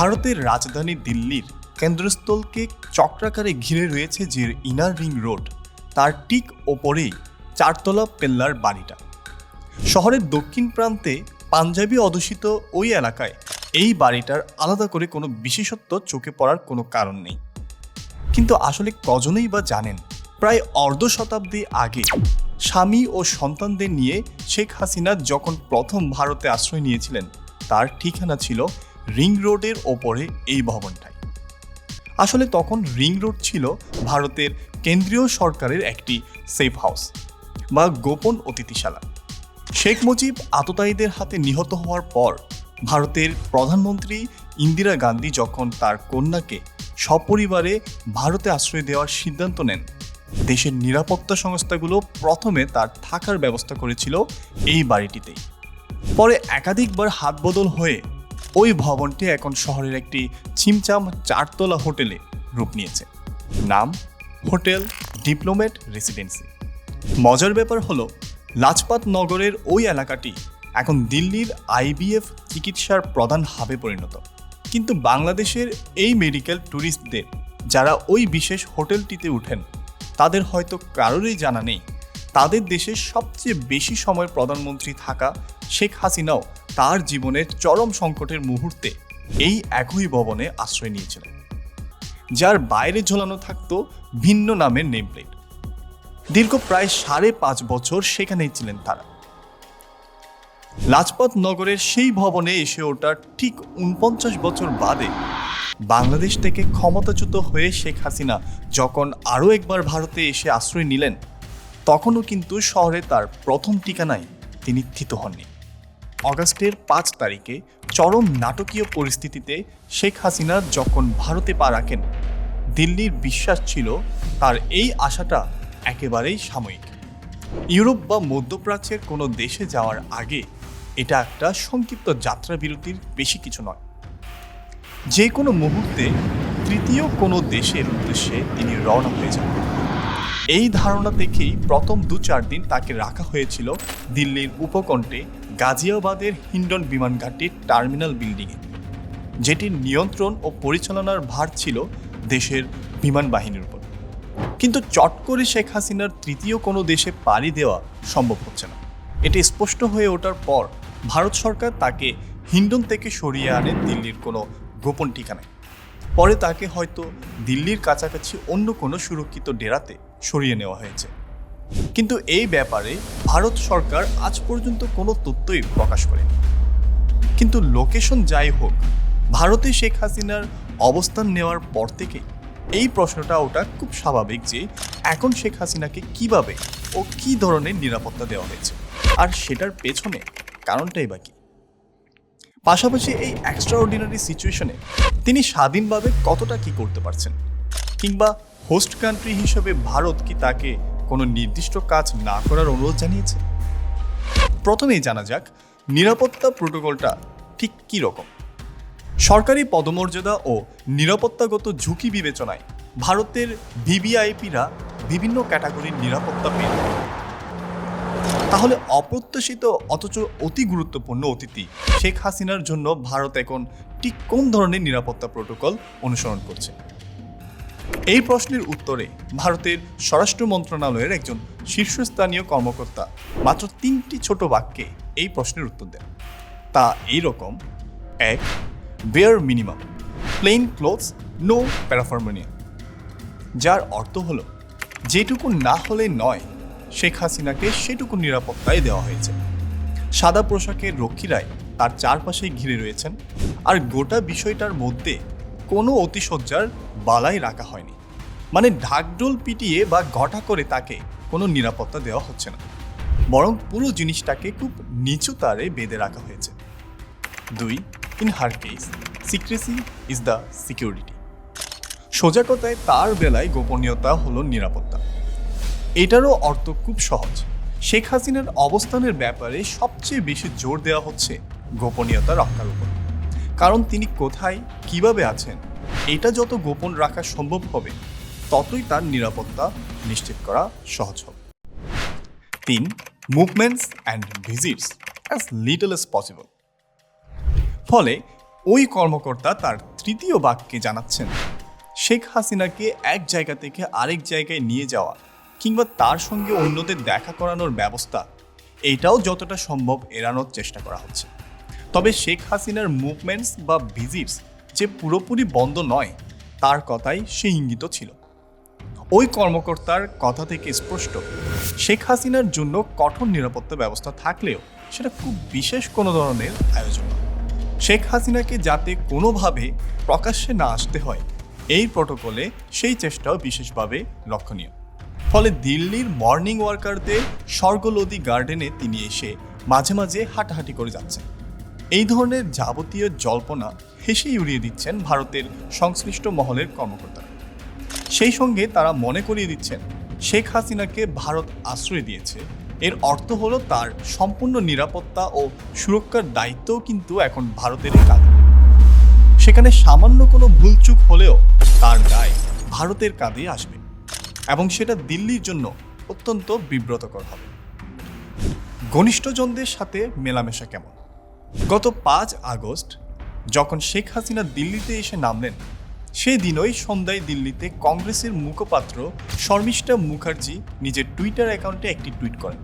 ভারতের রাজধানী দিল্লির কেন্দ্রস্থলকে চক্রাকারে ঘিরে রয়েছে যে ইনার রিং রোড, তার ঠিক ওপরেই চারতলা পেল্লার বাড়িটা। শহরের দক্ষিণ প্রান্তে পাঞ্জাবি অধ্যুষিত ওই এলাকায় এই বাড়িটার আলাদা করে কোনো বিশেষত্ব চোখে পড়ার কোনো কারণ নেই। কিন্তু আসলে কজনেই বা জানেন, প্রায় অর্ধ শতাব্দী আগে স্বামী ও সন্তানদের নিয়ে শেখ হাসিনা যখন প্রথম ভারতে আশ্রয় নিয়েছিলেন, তার ঠিকানা ছিল রিং রোডের ওপরে এই ভবনটাই। আসলে তখন রিং রোড ছিল ভারতের কেন্দ্রীয় সরকারের একটি সেফ হাউস বা গোপন অতিথিশালা। শেখ মুজিব আততায়ীদের হাতে নিহত হওয়ার পর ভারতের প্রধানমন্ত্রী ইন্দিরা গান্ধী যখন তার কন্যাকে সপরিবারে ভারতে আশ্রয় দেওয়ার সিদ্ধান্ত নেন, দেশের নিরাপত্তা সংস্থাগুলো প্রথমে তার থাকার ব্যবস্থা করেছিল এই বাড়িটিতেই। পরে একাধিকবার হাত বদল হয়ে ওই ভবনটি এখন শহরের একটি ছিমচাম চারতলা হোটেলে রূপ নিয়েছে। নাম, হোটেল ডিপ্লোমেট রেসিডেন্সি। মজার ব্যাপার হলো, লাজপাত নগরের ওই এলাকাটি এখন দিল্লির আইবিএফ চিকিৎসার প্রধান হাবে পরিণত। কিন্তু বাংলাদেশের এই মেডিকেল ট্যুরিস্টদের যারা ওই বিশেষ হোটেলটিতে উঠেন, তাদের হয়তো কারোরই জানা নেই। তাদের দেশের সবচেয়ে বেশি সময় প্রধানমন্ত্রী থাকা শেখ হাসিনাও তার জীবনের চরম সংকটের মুহূর্তে এই একই ভবনে আশ্রয় নিয়েছিলেন, যার বাইরে ঝোলানো থাকত ভিন্ন নামের নেম প্লেট দীর্ঘ প্রায় সাড়ে পাঁচ বছর সেখানেই ছিলেন তারা। লাজপত নগরের সেই ভবনে এসে ওঠার ঠিক উনপঞ্চাশ বছর বাদে বাংলাদেশ থেকে ক্ষমতাচ্যুত হয়ে শেখ হাসিনা যখন আরও একবার ভারতে এসে আশ্রয় নিলেন, তখনও কিন্তু শহরে তার প্রথম ঠিকানায় তিনি থিত হননি। অগাস্টের পাঁচ তারিখে চরম নাটকীয় পরিস্থিতিতে শেখ হাসিনা যখন ভারতে পা রাখেন, দিল্লির বিশ্বাস ছিল তার এই আশাটা একেবারেই সাময়িক। ইউরোপ বা মধ্যপ্রাচ্যের কোনো দেশে যাওয়ার আগে এটা একটা সংক্ষিপ্ত যাত্রা বিরতির বেশি কিছু নয়। যে কোনো মুহূর্তে তৃতীয় কোনো দেশের উদ্দেশ্যে তিনি রওনা হয়ে যান। এই ধারণা থেকেই প্রথম দু চার দিন তাকে রাখা হয়েছিল দিল্লির উপকণ্ঠে গাজিয়াবাদের হিন্ডন বিমানঘাটির টার্মিনাল বিল্ডিংয়ে, যেটির নিয়ন্ত্রণ ও পরিচালনার ভার ছিল দেশের বিমান বাহিনীর উপর। কিন্তু চট করে শেখ হাসিনার তৃতীয় কোনো দেশে পাড়ি দেওয়া সম্ভব হচ্ছে না। এটি স্পষ্ট হয়ে ওঠার পর ভারত সরকার তাকে হিন্ডন থেকে সরিয়ে আনে দিল্লির কোনো গোপন ঠিকানায়। পরে তাকে হয়তো দিল্লির কাছাকাছি অন্য কোনো সুরক্ষিত ডেরাতে সরিয়ে নেওয়া হয়েছে। কিন্তু এই ব্যাপারে ভারত সরকার আজ পর্যন্ত কোনো তথ্যই প্রকাশ করেনি। কিন্তু লোকেশন যাই হোক, ভারতে শেখ হাসিনার অবস্থান নেওয়ার পর থেকেই এই প্রশ্নটা ওটা খুব স্বাভাবিক যে এখন শেখ হাসিনাকে কীভাবে ও কি ধরনের নিরাপত্তা দেওয়া হয়েছে। আর সেটার পেছনে কারণটাই বা কি? পাশাপাশি এই এক্সট্রাঅর্ডিনারি সিচুয়েশনে তিনি স্বাধীনভাবে কতটা কি করতে পারছেন? কিংবা হোস্ট কান্ট্রি হিসেবে ভারত কি তাকে কোনো নির্দিষ্ট কাজ না করার অনুরোধ জানিয়েছে? প্রথমেই জানা যাক, নিরাপত্তা প্রোটোকলটা ঠিক কী রকম? সরকারি পদমর্যাদা ও নিরাপত্তাগত ঝুঁকি বিবেচনায় ভারতের ভিভিআইপিরা বিভিন্ন ক্যাটাগরির নিরাপত্তা পেয়ে তাহলে অপ্রত্যাশিত অথচ অতি গুরুত্বপূর্ণ অতিথি শেখ হাসিনার জন্য ভারত এখন ঠিক কোন ধরনের নিরাপত্তা প্রোটোকল অনুসরণ করছে? এই প্রশ্নের উত্তরে ভারতের স্বরাষ্ট্র মন্ত্রণালয়ের একজন শীর্ষস্থানীয় কর্মকর্তা মাত্র তিনটি ছোট বাক্যে এই প্রশ্নের উত্তর দেন। তা এই রকম এক bare minimum plain clothes no paraphernalia যার অর্থ হলো, যেটুকু না হলে নয়, শেখ হাসিনাকে সেটুকু নিরাপত্তায় দেওয়া হয়েছে। সাদা পোশাকের রক্ষীরাই তার চারপাশে ঘিরে রয়েছেন, আর গোটা বিষয়টার মধ্যে কোনো অতিশয্যার বালাই রাখা হয়নি। মানে ঢাকঢোল পিটিয়ে বা ঘটা করে তাকে কোনো নিরাপত্তা দেওয়া হচ্ছে না। বরং পুরো জিনিসটাকে খুব নিচু তারে বেঁধে রাখা হয়েছে। দুই in her case secrecy is the security সোজা কথায় তার বেলায় গোপনীয়তা হলো নিরাপত্তা। এটারও অর্থ খুব সহজ। শেখ হাসিনার অবস্থানের ব্যাপারে সবচেয়ে বেশি জোর দেওয়া হচ্ছে গোপনীয়তা রক্ষার উপর। কারণ তিনি কোথায়, কীভাবে আছেন, এটা যত গোপন রাখা সম্ভব হবে, ততই তার নিরাপত্তা নিশ্চিত করা সহজ হবে। তিন movements and visits as little as possible ফলে, ওই কর্মকর্তা তার তৃতীয় বাক্যে জানাচ্ছেন, শেখ হাসিনাকে এক জায়গা থেকে আরেক জায়গায় নিয়ে যাওয়া কিংবা তার সঙ্গে অন্যদের দেখা করানোর ব্যবস্থা, এটাও যতটা সম্ভব এড়ানোর চেষ্টা করা হচ্ছে। তবে শেখ হাসিনার মুভমেন্টস বা ভিজিটস যে পুরোপুরি বন্ধ নয়, তার কথাই সে ইঙ্গিত ছিল। ওই কর্মকর্তার কথা থেকে স্পষ্ট, শেখ হাসিনার জন্য কঠোর নিরাপত্তা ব্যবস্থা থাকলেও সেটা খুব বিশেষ কোনো ধরনের আয়োজন শেখ হাসিনাকে যাতে কোনোভাবে প্রকাশ্যে না আসতে হয়, এই প্রটোকলে সেই চেষ্টাও বিশেষভাবে লক্ষণীয়। ফলে দিল্লির মর্নিং ওয়ার্কারদের স্বর্গলদী গার্ডেনে তিনি এসে মাঝে মাঝে হাঁটাহাঁটি করে যাচ্ছেন। এই ধরনের যাবতীয় জল্পনা হেসেই উড়িয়ে দিচ্ছেন ভারতের সংশ্লিষ্ট মহলের কর্মকর্তারা। সেই সঙ্গে তারা মনে করিয়ে দিচ্ছেন, শেখ হাসিনাকে ভারত আশ্রয় দিয়েছে। এর অর্থ হলো তার সম্পূর্ণ নিরাপত্তা ও সুরক্ষার দায়িত্বও কিন্তু এখন ভারতের কাঁধে। সেখানে সামান্য কোনো ভুলচুক হলেও তার দায় ভারতের কাঁধে আসবে এবং সেটা দিল্লির জন্য অত্যন্ত বিব্রতকর হবে। ঘনিষ্ঠজনদের সাথে মেলামেশা কেমন? গত পাঁচ আগস্ট, যখন শেখ হাসিনা দিল্লিতে এসে নামলেন, সেই দিনই সন্ধ্যায় দিল্লিতে কংগ্রেসের মুখপাত্র শর্মিষ্ঠা মুখার্জি নিজের টুইটার অ্যাকাউন্টে একটি টুইট করেন।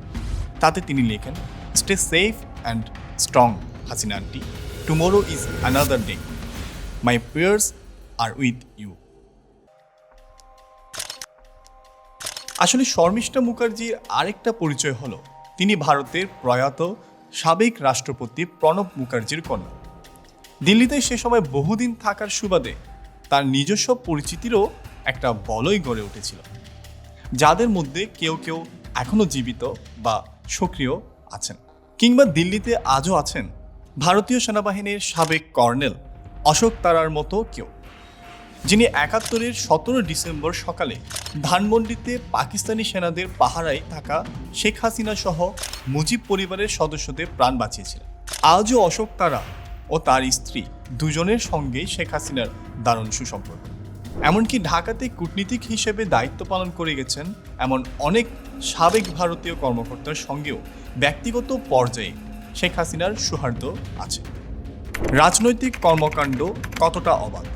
তাতে তিনি লেখেন, stay safe and strong, Hasina aunty. Tomorrow is another day. My prayers are with you. আসলে শর্মিষ্ঠা মুখার্জির আরেকটা পরিচয় হলো, তিনি ভারতের প্রয়াত সাবেক রাষ্ট্রপতি প্রণব মুখার্জির কন্যা। দিল্লিতে সে সময় বহুদিন থাকার সুবাদে তার নিজস্ব পরিচিতিরও একটা বলয় গড়ে উঠেছিল, যাদের মধ্যে কেউ কেউ এখনও জীবিত বা সক্রিয় আছেন কিংবা দিল্লিতে আজও আছেন ভারতীয় সেনাবাহিনীর সাবেক কর্নেল অশোক তারার মতো কেউ। যিনি একাত্তরের সতেরো ডিসেম্বর সকালে ধানমন্ডিতে পাকিস্তানি সেনাদের পাহারায় থাকা শেখ হাসিনা সহ মুজিব পরিবারের সদস্যদের প্রাণ বাঁচিয়েছিলেন। আজও অশোক তারা ও তার স্ত্রী দুজনের সঙ্গে শেখ হাসিনার দারুণ সুসম্পর্ক। এমনকি ঢাকাতে কূটনীতিক হিসেবে দায়িত্ব পালন করে গেছেন এমন অনেক সাবেক ভারতীয় কর্মকর্তার সঙ্গেও ব্যক্তিগত পর্যায়ে শেখ হাসিনার সৌহার্দ্য আছে। রাজনৈতিক কর্মকাণ্ড কতটা অবাধ?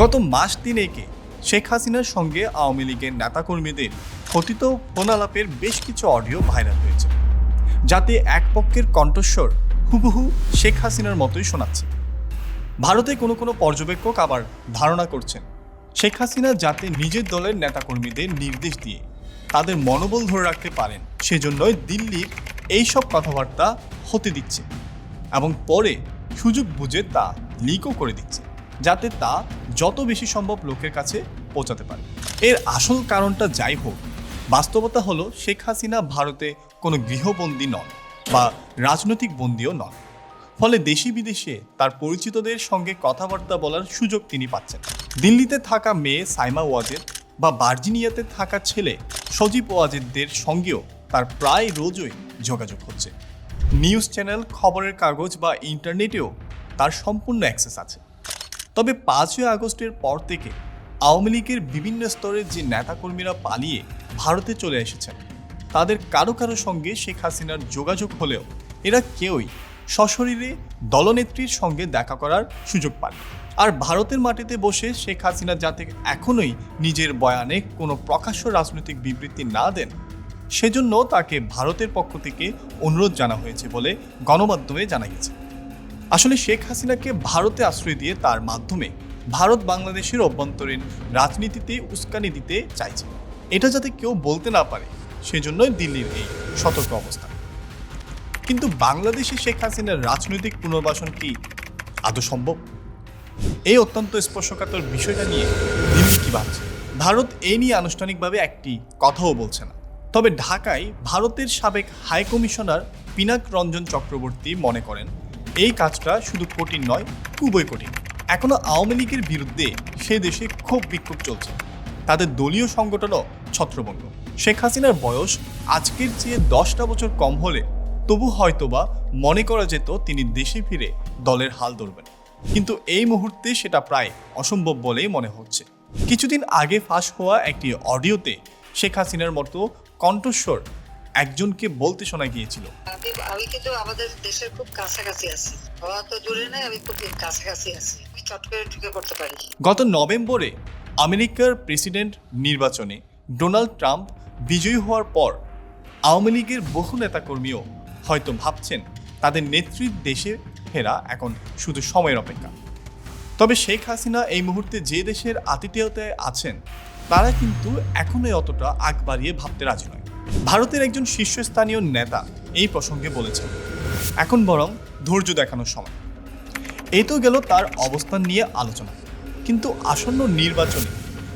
গত মাস তিনেকে শেখ হাসিনার সঙ্গে আওয়ামী লীগের নেতাকর্মীদের কথিত ফোনালাপের বেশ কিছু অডিও ভাইরাল হয়েছে, যাতে এক পক্ষের কণ্ঠস্বর হুবহু শেখ হাসিনার মতোই শোনাচ্ছে। ভারতে কোনো কোনো পর্যবেক্ষক আবার ধারণা করছেন, শেখ হাসিনা যাতে নিজের দলের নেতাকর্মীদের নির্দেশ দিয়ে তাদের মনোবল ধরে রাখতে পারেন, সেজন্যই দিল্লির এইসব কথাবার্তা হতে দিচ্ছে এবং পরে সুযোগ বুঝে তা লিকও করে দিচ্ছে। যাতে তা যত বেশি সম্ভব লোকের কাছে পৌঁছাতে পারে। এর আসল কারণটা যাই হোক, বাস্তবতা হলো শেখ হাসিনা ভারতে কোনো গৃহবন্দী নন বা রাজনৈতিক বন্দীও নন। ফলে দেশি বিদেশে তার পরিচিতদের সঙ্গে কথাবার্তা বলার সুযোগ তিনি পাচ্ছেন। দিল্লিতে থাকা মেয়ে সাইমা ওয়াজেদ বা ভার্জিনিয়াতে থাকা ছেলে সজীব ওয়াজেদদের সঙ্গেও তার প্রায় রোজই যোগাযোগ হচ্ছে। নিউজ চ্যানেল, খবরের কাগজ বা ইন্টারনেটেও তার সম্পূর্ণ অ্যাক্সেস আছে। তবে পাঁচই আগস্টের পর থেকে আওয়ামী লীগের বিভিন্ন স্তরের যে নেতাকর্মীরা পালিয়ে ভারতে চলে এসেছেন, তাদের কারও কারও সঙ্গে শেখ হাসিনার যোগাযোগ হলেও এরা কেউই সশরীরে দলনেত্রীর সঙ্গে দেখা করার সুযোগ পান আর ভারতের মাটিতে বসে শেখ হাসিনা যাতে এখনোই নিজের বয়ানে কোনো প্রকাশ্য রাজনৈতিক বিবৃতি না দেন, সেজন্য তাকে ভারতের পক্ষ থেকে অনুরোধ জানা হয়েছে বলে গণমাধ্যমে জানা গেছে। আসলে শেখ হাসিনাকে ভারতে আশ্রয় দিয়ে তার মাধ্যমে ভারত বাংলাদেশের অভ্যন্তরীণ রাজনীতিতে উস্কানি দিতে চাইছে। এটা যাতে কেউ বলতে না পারে, সেজন্যই দিল্লির এই সতর্ক অবস্থা। কিন্তু বাংলাদেশে শেখ হাসিনার রাজনৈতিক পুনর্বাসন কি আদৌ সম্ভব? এই অত্যন্ত স্পর্শকাতর বিষয়টা নিয়ে দিল্লি কি ভাবছে? ভারত এই নিয়ে আনুষ্ঠানিকভাবে একটি কথাও বলছে না। তবে ঢাকায় ভারতের সাবেক হাই কমিশনার পিনাক রঞ্জন চক্রবর্তী মনে করেন এই কাজটা শুধু কঠিন নয়, খুবই কঠিন। এখনও আওয়ামী লীগের বিরুদ্ধে সে দেশে ক্ষোভ বিক্ষোভ চলছে। তাদের দলীয় সংগঠনও ছত্রভঙ্গ। শেখ হাসিনার বয়স আজকের চেয়ে দশটা বছর কম হলে তবু হয়তোবা মনে করা যেত তিনি দেশে ফিরে দলের হাল ধরবেন। কিন্তু এই মুহূর্তে সেটা প্রায় অসম্ভব বলেই মনে হচ্ছে। কিছুদিন আগে ফাঁস হওয়া একটি অডিওতে শেখ হাসিনার মতো কণ্ঠস্বর একজনকে বলতে শোনা গিয়েছিল। আমি কিন্তু আমাদের দেশের খুব কাছাকাছি আছি। হওয়া তো দূরে নাই আমি খুব কাছাকাছি আছি। চট করে ঢুকে পড়তে পারি। গত নভেম্বরে আমেরিকার প্রেসিডেন্ট নির্বাচনে ডোনাল্ড ট্রাম্প বিজয়ী হওয়ার পর আওয়ামী লীগের বহু নেতাকর্মীও হয়তো ভাবছেন তাদের নেত্রীর দেশে ফেরা এখন শুধু সময়ের অপেক্ষা। তবে শেখ হাসিনা এই মুহূর্তে যে দেশের আতিথেয়তায় আছেন তারা কিন্তু এখনই অতটা আগ বাড়িয়ে ভাবতে রাজি নয়। ভারতের একজন শীর্ষস্থানীয় নেতা এই প্রসঙ্গে বলেছেন, এখন বরং ধৈর্য দেখানোর সময়। এই তো গেল তার অবস্থান নিয়ে আলোচনা। কিন্তু আসন্ন নির্বাচনে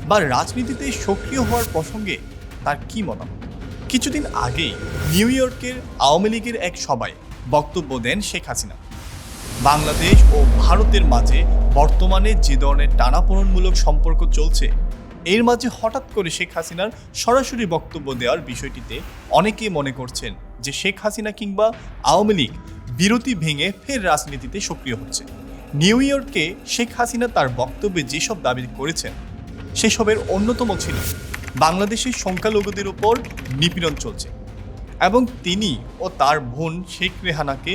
বা রাজনীতিতে সক্রিয় হওয়ার প্রসঙ্গে তার কি মতামত? কিছুদিন আগেই নিউ ইয়র্কের আওয়ামী লীগের এক সভায় বক্তব্য দেন শেখ হাসিনা। বাংলাদেশ ও ভারতের মাঝে বর্তমানে যে ধরনের টানাপোড়নমূলক সম্পর্ক চলছে এর মাঝে হঠাৎ করে শেখ হাসিনার সরাসরি বক্তব্য দেওয়ার বিষয়টিতে অনেকেই মনে করছেন যে শেখ হাসিনা কিংবা আওয়ামী লীগ বিরতি ভেঙে ফের রাজনীতিতে সক্রিয় হচ্ছে। নিউ ইয়র্কে শেখ হাসিনা তার বক্তব্যে যেসব দাবি করেছেন, সেসবের অন্যতম ছিল বাংলাদেশের সংখ্যালঘুদের উপর নিপীড়ন চলছে এবং তিনি ও তার বোন শেখ রেহানাকে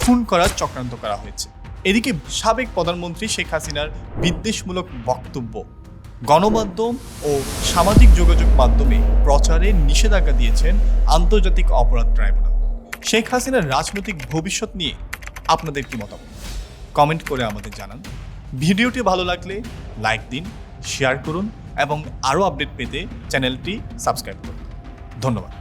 খুন করার চক্রান্ত করা হয়েছে। এদিকে সাবেক প্রধানমন্ত্রী শেখ হাসিনার বিদ্বেষমূলক বক্তব্য গণমাধ্যম ও সামাজিক যোগাযোগ মাধ্যমে প্রচারে নিষেধাজ্ঞা দিয়েছেন আন্তর্জাতিক অপরাধ ট্রাইব্যুনাল। শেখ হাসিনার রাজনৈতিক ভবিষ্যৎ নিয়ে আপনাদের কি মতামত? কমেন্ট করে আমাদের জানান। ভিডিওটি ভালো লাগলে লাইক দিন, শেয়ার করুন এবং আরও আপডেট পেতে চ্যানেলটি সাবস্ক্রাইব করুন। ধন্যবাদ।